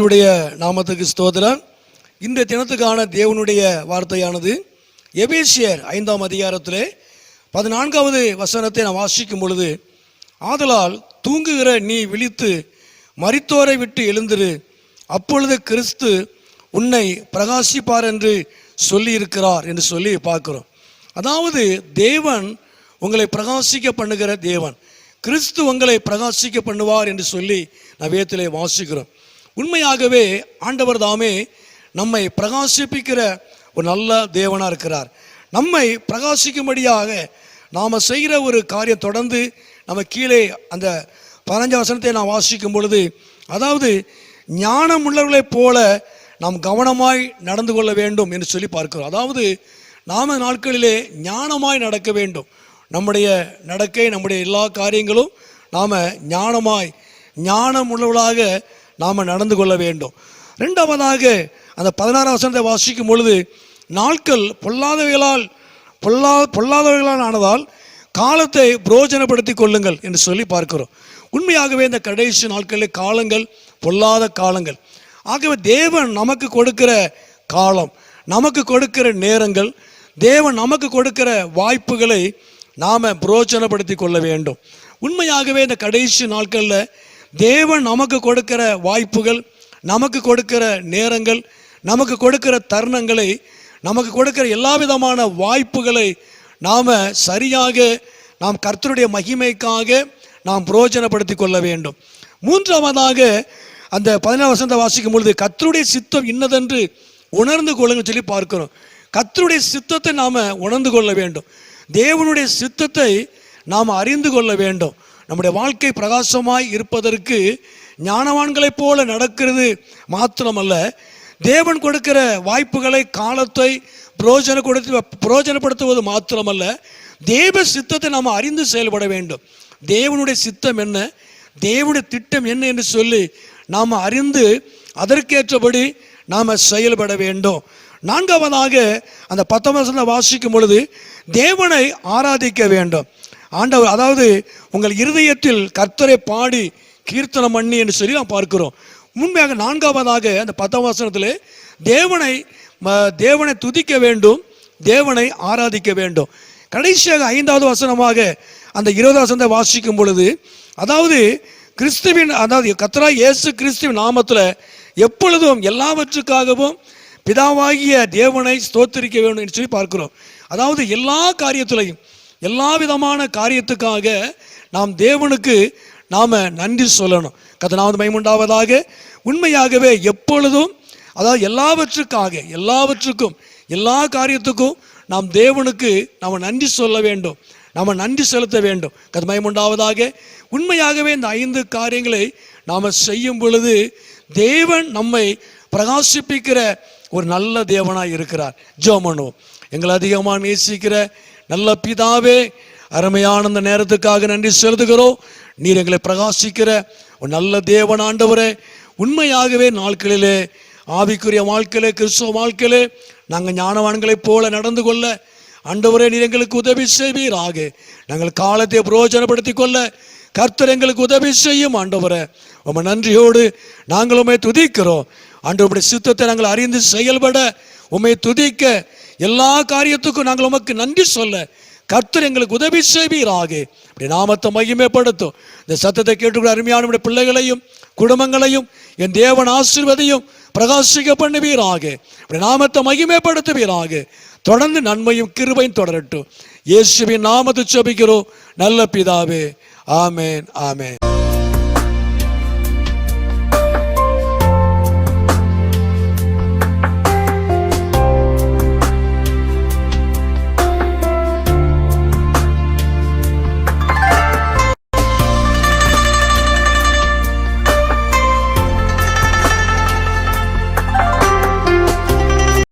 கர்த்தருடைய நாமத்துக்கு ஸ்தோத்திரம். இந்த தினத்துக்கான தேவனுடைய வார்த்தையானது எபேசியர் ஐந்தாம் அதிகாரத்திலே பதினான்காவது வசனத்தை நான் வாசிக்கும் பொழுது ஆதலால் தூங்குகிற நீ விழித்து மறித்தோரை விட்டு எழுந்திரு. அப்பொழுது கிறிஸ்து உன்னை பிரகாசிப்பார் என்று சொல்லியிருக்கிறார் என்று சொல்லி பார்க்கிறோம். அதாவது தேவன் உங்களை பிரகாசிக்க பண்ணுகிற தேவன். கிறிஸ்து உங்களை பிரகாசிக்க பண்ணுவார் என்று சொல்லி நான் வாசிக்கிறோம். உண்மையாகவே ஆண்டவர் தாமே நம்மை பிரகாசிப்பிக்கிற ஒரு நல்ல தேவனாக இருக்கிறார். நம்மை பிரகாசிக்கும்படியாக நாம் செய்கிற ஒரு காரியம் தொடர்ந்து நம்ம கீழே அந்த பதினஞ்சு வசனத்தை நாம் வாசிக்கும் பொழுது அதாவது ஞானம் உள்ளவர்களைப் போல நாம் கவனமாய் நடந்து கொள்ள வேண்டும் என்று சொல்லி பார்க்கிறோம். அதாவது நாம நாட்களிலே ஞானமாய் நடக்க வேண்டும். நம்முடைய நடக்கை நம்முடைய எல்லா காரியங்களும் நாம் ஞானமாய் ஞானம் உள்ளவர்களாக நாம் நடந்து கொள்ள வேண்டும். ரெண்டாவதாக அந்த பதினாறாம் வசனத்தை வாசிக்கும் பொழுது நாட்கள் பொல்லாதவைகளால் பொல்லா பொல்லாதவைகளால் ஆனதால் காலத்தை புரோஜனப்படுத்தி கொள்ளுங்கள் என்று சொல்லி பார்க்கிறோம். உண்மையாகவே இந்த கடைசி நாட்களில் காலங்கள் பொல்லாத காலங்கள். ஆகவே தேவன் நமக்கு கொடுக்கிற காலம் நமக்கு கொடுக்கிற நேரங்கள் தேவன் நமக்கு கொடுக்கிற வாய்ப்புகளை நாம் புரோஜனப்படுத்தி கொள்ள வேண்டும். உண்மையாகவே இந்த கடைசி நாட்களில் தேவன் நமக்கு கொடுக்கிற வாய்ப்புகள் நமக்கு கொடுக்கிற நேரங்கள் நமக்கு கொடுக்கிற தருணங்களை நமக்கு கொடுக்கிற எல்லா விதமான வாய்ப்புகளை நாம் சரியாக நாம் கர்த்தருடைய மகிமைக்காக நாம் புரோஜனப்படுத்தி கொள்ள வேண்டும். மூன்றாவதாக அந்த பதினாறு வசந்த வாசிக்கும் பொழுது கத்தருடைய சித்தம் இன்னதென்று உணர்ந்து கொள்ளுங்க சொல்லி பார்க்கிறோம். கத்தருடைய சித்தத்தை நாம் உணர்ந்து கொள்ள வேண்டும். தேவனுடைய சித்தத்தை நாம் அறிந்து கொள்ள வேண்டும். நம்முடைய வாழ்க்கை பிரகாசமாய் இருப்பதற்கு ஞானவான்களைப் போல நடக்கிறது மாத்திரமல்ல. தேவன் கொடுக்கிற வாய்ப்புகளை காலத்தை புரோஜன கொடுத்து புரோஜனப்படுத்துவது மாத்திரமல்ல. தேவ சித்தத்தை நாம் அறிந்து செயல்பட வேண்டும். தேவனுடைய சித்தம் என்ன? தேவனுடைய திட்டம் என்ன என்று சொல்லி நாம் அறிந்து அதற்கேற்றபடி நாம் செயல்பட வேண்டும். நான்காவதாக அந்த பத்தொன்பது வாசிக்கும் பொழுது தேவனை ஆராதிக்க வேண்டும். ஆண்டவர் அதாவது உங்கள் இருதயத்தில் கர்த்தரை பாடி கீர்த்தனம் பண்ணி என்று சொல்லி நாம் பார்க்கிறோம். உண்மையாக நான்காவதாக அந்த பத்தாம் வசனத்தில் தேவனை ம- தேவனை துதிக்க வேண்டும் தேவனை ஆராதிக்க வேண்டும். கடைசியாக ஐந்தாவது வசனமாக அந்த இருபதாம் வசனத்தை வாசிக்கும் பொழுது அதாவது கிறிஸ்துவின் அதாவது கத்ரா இயேசு கிறிஸ்துவின் நாமத்தில் எப்பொழுதும் எல்லாவற்றுக்காகவும் பிதாவாகிய தேவனை ஸ்தோத்திரிக்க வேண்டும் என்று சொல்லி பார்க்கிறோம். அதாவது எல்லா காரியத்திலையும் எல்லா விதமான காரியத்துக்காக நாம் தேவனுக்கு நாம் நன்றி சொல்லணும். கதனாவது மைமுண்டாவதாக உண்மையாகவே எப்பொழுதும் அதாவது எல்லாவற்றுக்காக எல்லாவற்றுக்கும் எல்லா காரியத்துக்கும் நாம் தேவனுக்கு நாம் நன்றி சொல்ல வேண்டும். நாம் நன்றி செலுத்த வேண்டும். கதமயம் உண்டாவதாக உண்மையாகவே இந்த ஐந்து காரியங்களை நாம் செய்யும் பொழுது தேவன் நம்மை பிரகாசிப்பிக்கிற ஒரு நல்ல தேவனாக இருக்கிறார். ஜோமனோ எங்களை அதிகமாக நேசிக்கிற நல்ல பிதாவே அருமையான அந்த நேரத்துக்காக நன்றி செலுத்துகிறோம். நீர் எங்களை பிரகாசிக்கிற ஒரு நல்ல தேவன் ஆண்டவரே உண்மையாகவே நாட்களிலே ஆவிக்குரிய வாழ்க்கையிலே கிறிஸ்துவ வாழ்க்கையிலே நாங்கள் ஞானவான்களைப் போல நடந்து கொள்ள ஆண்டவரே நீர் எங்களுக்கு உதவி செய்வீராக. நாங்கள் காலத்தை பிரயோஜனப்படுத்தி கொள்ள கர்த்தர் எங்களுக்கு உதவி செய்யும் ஆண்டவரே. உம நன்றியோடு நாங்கள் உண்மை துதிக்கிறோம். ஆண்டவருடைய சித்தத்தை நாங்கள் அறிந்து செயல்பட உண்மை துதிக்க எல்லா காரியத்துக்கும் நாங்கள் உமக்கு நன்றி சொல்ல கர்த்தர் எங்களுக்கு உதவி செய்வீராக. இப்படி நாமத்தை மகிமைப்படுத்தும். இந்த சத்தத்தை கேட்டுக்கிற அருமையான பிள்ளைகளையும் குடும்பங்களையும் என் தேவன் ஆசிர்வதையும் பிரகாசிக்க பண்ணுவீராக. இப்படி நாமத்தை மகிமைப்படுத்துவீராக. தொடர்ந்து நன்மையும் கிருபையும் தொடரட்டும். இயேசுவின் நாமத்தை செபிக்கிறோம் நல்ல பிதாவே. ஆமேன் ஆமேன்.